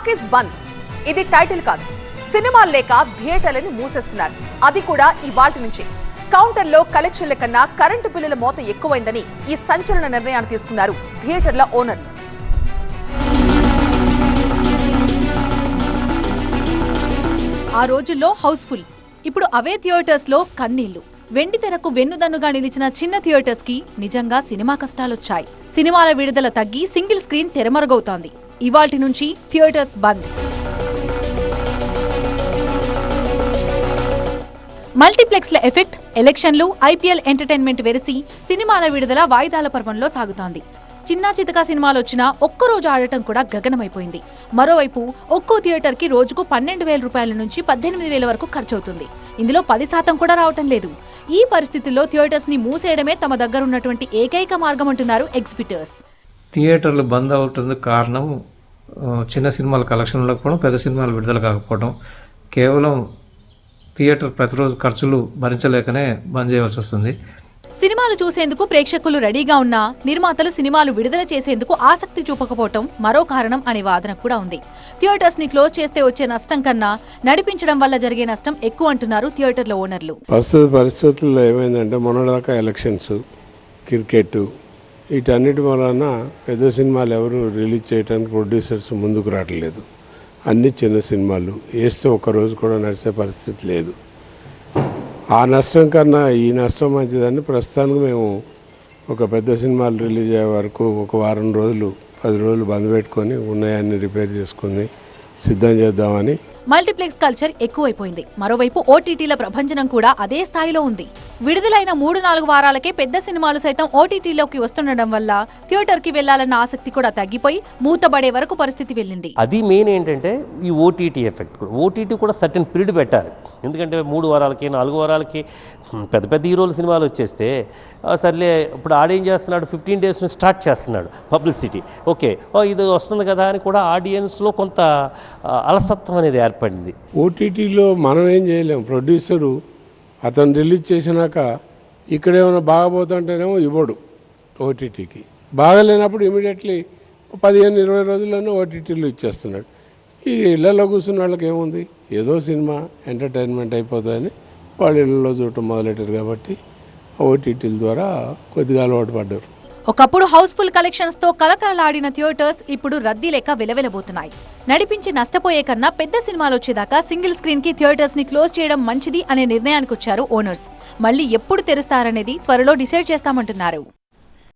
Talkies బంద్. ఇది title కాదు. సినిమాలు లేక థియేటర్లను మూసేస్తున్నారు. అది కూడా ఈ వాటి నుంచి. కౌంటర్లో కలెక్షన్ల కన్నా కరెంటు బిల్లుల మోత ఎక్కువైందని ఈ సంచలన నిర్ణయాన్ని తీసుకున్నారు థియేటర్ల ఓనర్లు. ఆ రోజుల్లో హౌస్ఫుల్. ఇప్పుడు అవే థియేటర్స్లో కన్నీళ్ళు వెండి తెరకు వెన్నుదన్నుగా నిలిచిన చిన్న థియేటర్స్కి నిజంగా సినిమా కష్టాలొచ్చాయి. సినిమాల విడుదల తగ్గి సింగిల్ స్క్రీన్ తెరమరుగవుతోంది. ఇవాటి నుంచి థియేటర్స్ బంద్. మల్టీప్లెక్స్ల ఎఫెక్ట్ ఎలక్షన్లు ఐపీఎల్ ఎంటర్టైన్మెంట్ వెరిసి సినిమాల విడుదల వాయిదాల పర్వంలో సాగుతోంది. చిన్న చితక సినిమాలు వచ్చినా ఒక్క రోజు ఆడటం కూడా గగనమైపోయింది. మరోవైపు ఒక్కో థియేటర్కి రోజుకు పన్నెండు వేల రూపాయల నుంచి పద్దెనిమిది వేల వరకు ఖర్చవుతుంది. ఇందులో పది శాతం కూడా రావటం లేదు. ఈ పరిస్థితుల్లో థియేటర్స్ని మూసేయడమే తమ దగ్గర ఉన్నటువంటి ఏకైక మార్గం అంటున్నారు ఎగ్జిబిటర్స్. థియేటర్లు బంద్ అవుతుంది కారణం చిన్న సినిమాల కలెక్షన్ ఉండకపోవడం పెద్ద సినిమాలు విడుదల కాకపోవడం కేవలం థియేటర్ ప్రతిరోజు ఖర్చులు భరించలేకనే బంద్ చేయవలసి వస్తుంది. సినిమాలు చూసేందుకు ప్రేక్షకులు రెడీగా ఉన్నా నిర్మాతలు సినిమాలు విడుదల చేసేందుకు ఆసక్తి చూపకపోవటం మరో కారణం అనే వాదన కూడా ఉంది. థియేటర్స్ని క్లోజ్ చేస్తే వచ్చే నష్టం కన్నా నడిపించడం వల్ల జరిగే నష్టం ఎక్కువ అంటున్నారు థియేటర్ల ఓనర్లు. ప్రస్తుత పరిస్థితుల్లో ఏమైందంటే మొన్నటిదాకా ఎలక్షన్స్ క్రికెట్ వీటన్నిటి వలన పెద్ద సినిమాలు ఎవరు రిలీజ్ చేయడానికి ప్రొడ్యూసర్స్ ముందుకు రావట్లేదు. అన్ని చిన్న సినిమాలు వేస్తే ఒక్క రోజు కూడా నడిచే పరిస్థితి లేదు. ఆ నష్టం కన్నా ఈ నష్టం మంచిదని ప్రస్తుతానికి మేము ఒక పెద్ద సినిమాలు రిలీజ్ అయ్యే వరకు ఒక వారం రోజులు పది రోజులు బంద్ పెట్టుకొని ఉన్నాయన్ని రిపేర్ చేసుకొని సిద్ధం చేద్దామని మల్టీప్లెక్స్ కల్చర్ ఎక్కువైపోయింది. మరోవైపు ఓటీటీల ప్రభంజనం కూడా అదే స్థాయిలో ఉంది. విడుదలైన మూడు నాలుగు వారాలకే పెద్ద సినిమాలు సైతం ఓటీటీలోకి వస్తుండడం వల్ల థియేటర్కి వెళ్ళాలన్న ఆసక్తి కూడా తగ్గిపోయి మూతబడే వరకు పరిస్థితి వెళ్ళింది. అది మెయిన్ ఏంటంటే ఈ ఓటీటీ ఎఫెక్ట్ కూడా. ఓటీటీ కూడా సర్టెన్ పీరియడ్ పెట్టాలి. ఎందుకంటే మూడు వారాలకి నాలుగు వారాలకి పెద్ద పెద్ద హీరోల సినిమాలు వచ్చేస్తే సర్లే ఇప్పుడు ఆడేం చేస్తున్నాడు? ఫిఫ్టీన్ డేస్ నుంచి స్టార్ట్ చేస్తున్నాడు పబ్లిసిటీ. ఓకే ఓ ఇది వస్తుంది కదా అని కూడా ఆడియన్స్లో కొంత అలసత్వం అనేది ఏర్పడింది ఓటీటీలో మనం ఏం చేయలేం. ప్రొడ్యూసరు అతను రిలీజ్ చేసినాక ఇక్కడ ఏమైనా బాగపోతుంటేనేమో ఇవ్వడు ఓటీటీకి బాగలేనప్పుడు ఇమీడియట్లీ పదిహేను ఇరవై రోజుల్లోనే ఓటీటీలు ఇచ్చేస్తున్నాడు. ఈ ఇళ్ళలో కూర్చున్న వాళ్ళకి ఏముంది? ఏదో సినిమా ఎంటర్టైన్మెంట్ అయిపోతుందని వాళ్ళు ఇళ్ళలో చూడటం మొదలెట్టారు కాబట్టి ఓటీటీల ద్వారా కొద్దిగా అలవాటు పడ్డారు. ఒకప్పుడు హౌస్ఫుల్ కలెక్షన్స్తో కలకలలాడిన థియేటర్స్ ఇప్పుడు రద్దీ లేక విలవిలబోతున్నాయి. నడిపించి నష్టపోయే కన్నా పెద్ద సినిమాలు వచ్చేదాకా సింగిల్ స్క్రీన్కి థియేటర్స్ని క్లోజ్ చేయడం మంచిది అనే నిర్ణయానికి వచ్చారు ఓనర్స్. మళ్ళీ ఎప్పుడు తెరుస్తారనేది త్వరలో డిసైడ్ చేస్తామంటున్నారు.